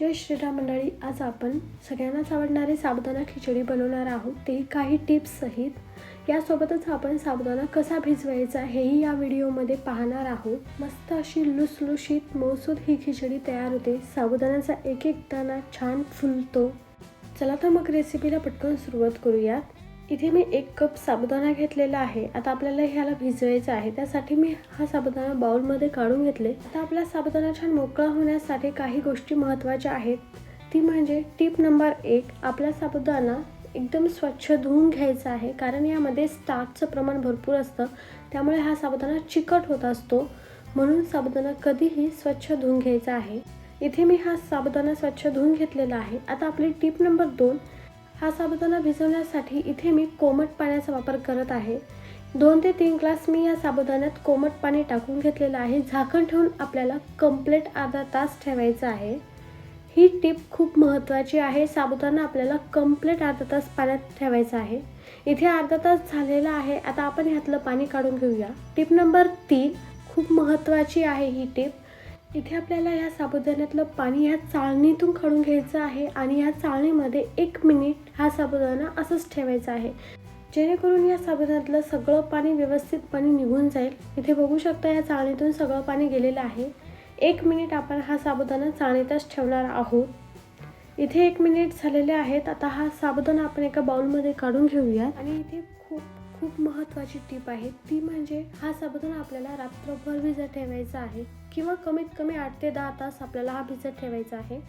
जय श्रीराम मंडळी आज आपण सगळ्यांनाच आवडणारे साबुदाणा खिचडी बनवणार आहोत. ते काही टिप्स सहित. यासोबतच आपण साबुदाणा कसा भिजवायचा हेही या व्हिडिओमध्ये पाहणार आहोत. मस्त अशी लुसलुशीत मौसूद ही खिचडी तयार होते. साबुदाण्याचा एक एक दाणा छान फुलतो. चला तर मग रेसिपीला पटकन सुरुवात करूयात. इथे मी एक कप साबुदाणा घेतलेला आहे. आता आपल्याला ह्याला भिजवायचं आहे. त्यासाठी मी हा साबुदाणा बाउलमध्ये काढून घेतले. आता आपला साबुदाणा छान मोकळा होण्यासाठी काही गोष्टी महत्त्वाच्या आहेत. ती म्हणजे टीप नंबर एक आपला साबुदाणा एकदम स्वच्छ धुवून घ्यायचा आहे. कारण यामध्ये स्टार्चचं प्रमाण भरपूर असतं. त्यामुळे हा साबुदाणा चिकट होत असतो. म्हणून साबुदाणा कधीही स्वच्छ धुवून घ्यायचा आहे. इथे मी हा साबुदाणा स्वच्छ धुवून घेतलेला आहे. आता आपली टीप नंबर दोन हा साबुदाणा भिजवण्यासाठी इथे मी कोमट पाण्याचा वापर करत आहे. दोन ते तीन ग्लास मी या साबुदाण्यात कोमट पाणी टाकून घेतलेलं आहे. झाकण ठेवून आपल्याला कंप्लीट अर्धा तास ठेवायचं आहे. ही टीप खूप महत्त्वाची आहे. साबुदाणा आपल्याला कंप्लीट अर्धा तास पाण्यात ठेवायचा आहे. इथे अर्धा तास झालेला आहे. आता आपण ह्यातलं पाणी काढून घेऊया. टीप नंबर तीन खूप महत्त्वाची आहे ही टीप. इथे आपल्याला या साबुदाण्यातलं पाणी ह्या चाळणीतून काढून घ्यायचं आहे आणि या चाळणीमध्ये एक मिनिट हा साबुदाणा असंच ठेवायचा आहे. जेणेकरून या साबुदाण्यातलं सगळं पाणी व्यवस्थितपणे निघून जाईल. इथे बघू शकता या चाळणीतून सगळं पाणी गेलेलं आहे. एक मिनिट आपण हा साबुदाणा चाळणीतच ठेवणार आहोत. इथे एक मिनिट झालेले आहेत. आता हा साबुदाणा आपण एका बाउलमध्ये काढून घेऊया. आणि इथे खूप खूप महत्त्वाची टीप आहे. ती म्हणजे हा साबुदाणा आपल्याला रात्रभर भिजत ठेवायचा आहे. किंवा कमीत कमी आठ ते दहा तास आपल्याला हा भिजत ठेवायचा आहे.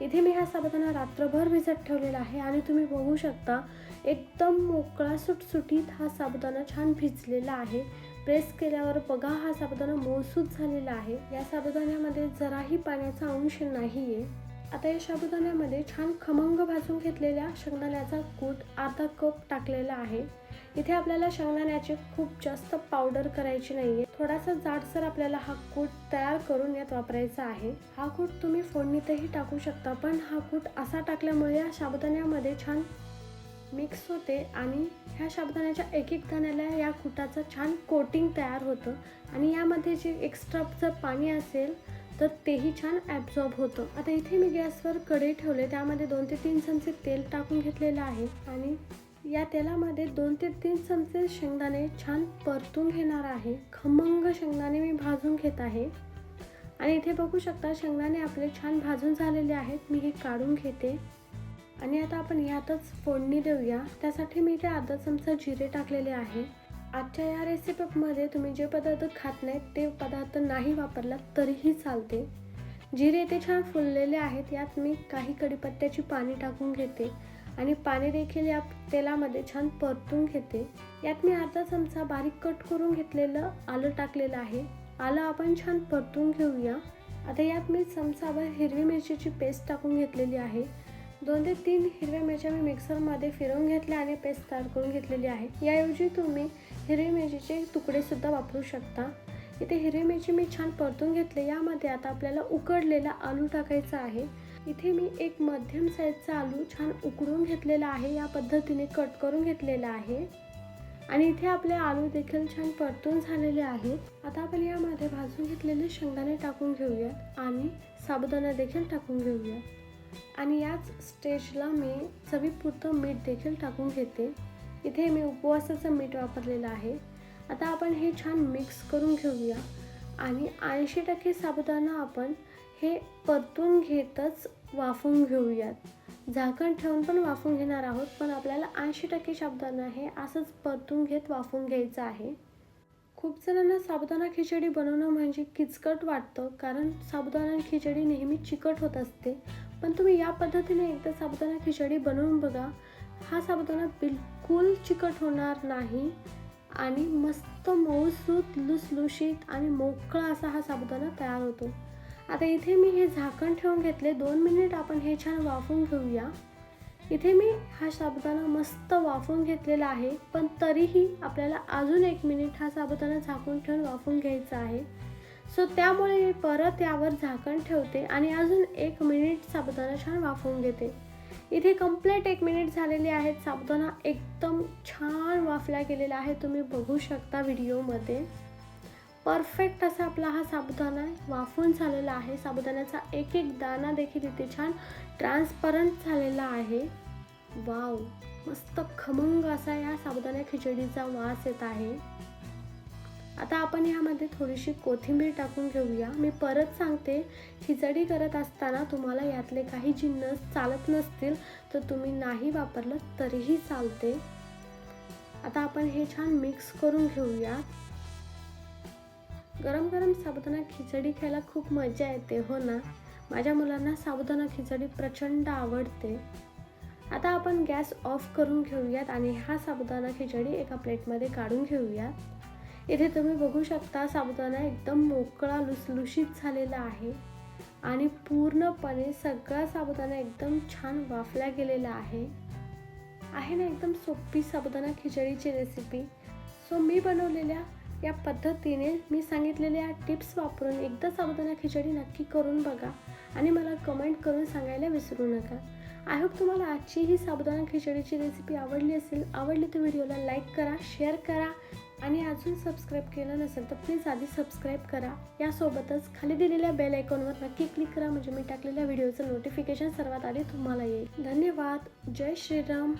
इथे मी हा साबुदाणा रात्रभर भिजत ठेवलेला आहे आणि तुम्ही बघू शकता एकदम मोकळा सुटसुटीत हा साबुदाणा छान भिजलेला आहे. प्रेस केल्यावर बघा हा साबुदाणा मौसूद झालेला आहे. या साबुदाण्यामध्ये जराही पाण्याचा अंश नाही आहे आता या साबुदाण्यामध्ये छान खमंग भाजून घेतलेल्या शेंगदाण्याचा कूट अर्धा कप टाकलेला आहे. इथे आपल्याला शेंगदाण्याची खूप जास्त पावडर करायची नाहीये. थोडासा जाडसर आपल्याला हा कूट तयार करून यात वापरायचा आहे. हा कूट तुम्ही फोडणीतही टाकू शकता पण हा कूट असा टाकल्यामुळे या साबुदाण्यामध्ये छान मिक्स होते आणि ह्या साबुदाण्याच्या एक एक दाण्याला या कुटाचं छान कोटिंग तयार होतं आणि यामध्ये जे एक्स्ट्राचं पाणी असेल तर तेही छान ॲब्झॉर्ब होतं. आता इथे मी गॅसवर कढई ठेवले त्यामध्ये दोन ते तीन चमचे तेल टाकून घेतलेलं आहे आणि या तेलामध्ये दोन ते तीन चमचे शेंगदाणे छान परतून घेणार आहे. खमंग शेंगदाणे मी भाजून घेत आहे. आणि इथे बघू शकता शेंगदाणे आपले छान भाजून झालेले आहेत. मी हे काढून घेते. आणि आता आपण यातच फोडणी देऊया. त्यासाठी मी इथे अर्धा चमचा जिरे टाकलेले आहे. आजच्या या रेसिपीमध्ये तुम्ही जे पदार्थ खात नाहीत ते पदार्थ नाही वापरलात तरीही चालते. जिरे ते छान फुललेले आहेत. यात मी काही कडीपत्त्याची पाणी टाकून घेते. आणि पाणी देखील या तेलामध्ये छान परतून घेते. यात मी अर्धा चमचा बारीक कट करून घेतलेलं आलं टाकलेलं आहे. आलं आपण छान परतून घेऊया. आता यात मी चमचाभर हिरवी मिरचीची पेस्ट टाकून घेतलेली आहे. दोन ते तीन हिरव्या मिरच्या मी मिक्सरमध्ये फिरवून घेतल्या आणि पेस्ट तयार करून घेतलेली आहे. याऐवजी तुम्ही हिरवी मिरचीचे तुकडेसुद्धा वापरू शकता. इथे हिरवी मिरची मी छान परतून घेतले. यामध्ये आता आपल्याला उकडलेला आलू टाकायचा आहे. इथे मी एक मध्यम साईजचा आलू छान उकडून घेतलेला आहे या पद्धतीने कट करून घेतलेला आहे. आणि इथे आपले आलू देखील छान परतून झालेले आहेत. आता आपण यामध्ये भाजून घेतलेले शेंगदाणे टाकून घेऊयात आणि साबुदाणा देखील टाकून घेऊयात. आणि याच स्टेजला मी चवीपुरतं मीठ देखील टाकून घेते. इथे मी उपवासाचं मीठ वापरलेलं आहे. आता आपण हे छान मिक्स करून घेऊया. आणि ऐंशी टक्के साबुदाणा आपण हे परतून घेतच वाफवून घेऊयात. झाकण ठेवून पण वाफून घेणार आहोत पण आपल्याला ऐंशी टक्के साबुदाणा हे असंच परतून घेत वाफवून घ्यायचं आहे. खूप जणांना साबुदाणा खिचडी बनवणं म्हणजे किचकट वाटतं कारण साबुदाणा खिचडी नेहमी चिकट होत असते. पण तुम्ही या पद्धतीने एकदा साबुदाणा खिचडी बनवून बघा. हा साबुदाणा बिलकुल चिकट होणार नाही. आणि मस्त मऊसूत लुसलुशीत आणि मोकळा असा हा साबुदाणा तयार होतो. आता इथे मी हे झाकण ठेवून घेतले. दोन मिनिट आपण हे छान वाफून घेऊया. इथे मी हा साबुदाणा मस्त वाफवून घेतलेला आहे पण तरीही आपल्याला अजून एक मिनिट हा साबुदाणा झाकून ठेवून वाफून घ्यायचा आहे. सो त्यामुळे मी परत यावर झाकण ठेवते आणि अजून एक मिनिट साबुदाणा छान वाफवून घेते. इथे कंप्लीट एक मिनिट झालेले आहेत. साबुदाणा एकदम छान वाफला गेलेला आहे. तुम्ही बघू शकता व्हिडिओमध्ये. परफेक्ट असा आपला हा साबुदाणा वाफून झालेला आहे. साबुदाण्याचा एक एक दाना देखील इथे छान ट्रान्सपरंट झालेला आहे. वाव! मस्त खमंग असा या साबुदाणा खिचडीचा वास येत आहे. आता आपण ह्यामध्ये थोडीशी कोथिंबीर टाकून घेऊया. मी परत सांगते खिचडी करत असताना तुम्हाला यातले काही जिन्नस चालत नसतील तर तुम्ही नाही वापरलं तरीही चालते. आता आपण हे छान मिक्स करून घेऊया. गरम गरम साबुदाणा खिचडी खायला खूप मजा येते हो ना? माझ्या मुलांना साबुदाणा खिचडी प्रचंड आवडते. आता आपण गॅस ऑफ करून घेऊयात आणि हा साबुदाणा खिचडी एका प्लेटमध्ये काढून घेऊयात. इथे तुम्ही बघू शकता साबुदाणा एकदम मोकळा लुसलुशीत झालेला आहे. आणि पूर्णपणे सगळा साबुदाणा एकदम छान वाफला गेलेला आहे. आहे ना एकदम सोपी साबुदाणा खिचडीची रेसिपी सो मी बनवलेल्या या पद्धतीने मी सांगितलेल्या टिप्स वापरून एकदा साबुदाणा खिचडी नक्की करून बघा आणि मला कमेंट करून सांगायला विसरू नका. आय होप तुम्हाला आजची ही साबुदाणा खिचडीची रेसिपी आवडली असेल आवडली तर व्हिडिओला लाईक करा शेअर करा. आणि अजून सबस्क्राईब केलं नसेल तर प्लीज आधी सबस्क्राईब करा. यासोबतच खाली दिलेल्या बेल आयकॉनवर नक्की क्लिक करा. म्हणजे मी टाकलेल्या व्हिडिओचं नोटिफिकेशन सर्वात आधी तुम्हाला येईल. धन्यवाद. जय श्रीराम.